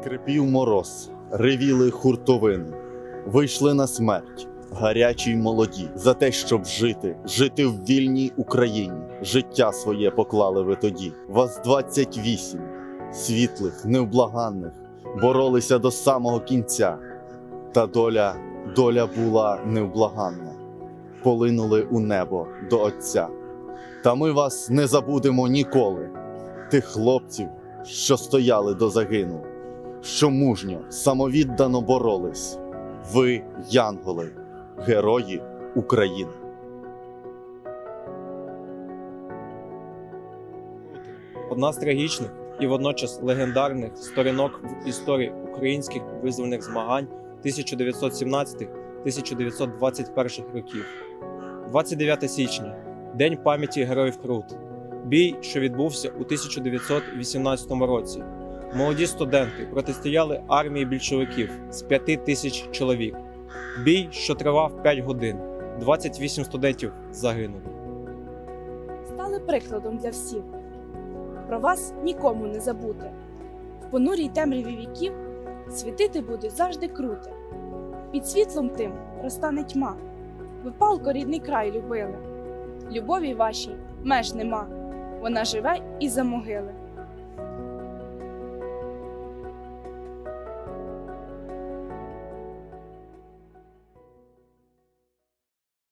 Скрипів мороз, ревіли хуртовини, вийшли на смерть, гарячі й молоді, за те, щоб жити, жити в вільній Україні. Життя своє поклали ви тоді. Вас 28, світлих, невблаганних, боролися до самого кінця. Та доля, доля була невблаганна. Полинули у небо до Отця. Та ми вас не забудемо ніколи, тих хлопців, що стояли до загину що мужньо, самовіддано боролись. Ви, янголи, герої України. Одна з трагічних і водночас легендарних сторінок в історії українських визвольних змагань 1917-1921 років. 29 січня День пам'яті героїв Крут. Бій, що відбувся у 1918 році. Молоді студенти протистояли армії більшовиків з 5 тисяч чоловік. Бій, що тривав 5 годин. 28 студентів загинули. стали прикладом для всіх. Про вас нікому не забути. В понурій темряві віків світити буде завжди круте. Під світлом тим розтане тьма. Ви палко рідний край любили. Любові вашій меж нема. Вона живе і за могили.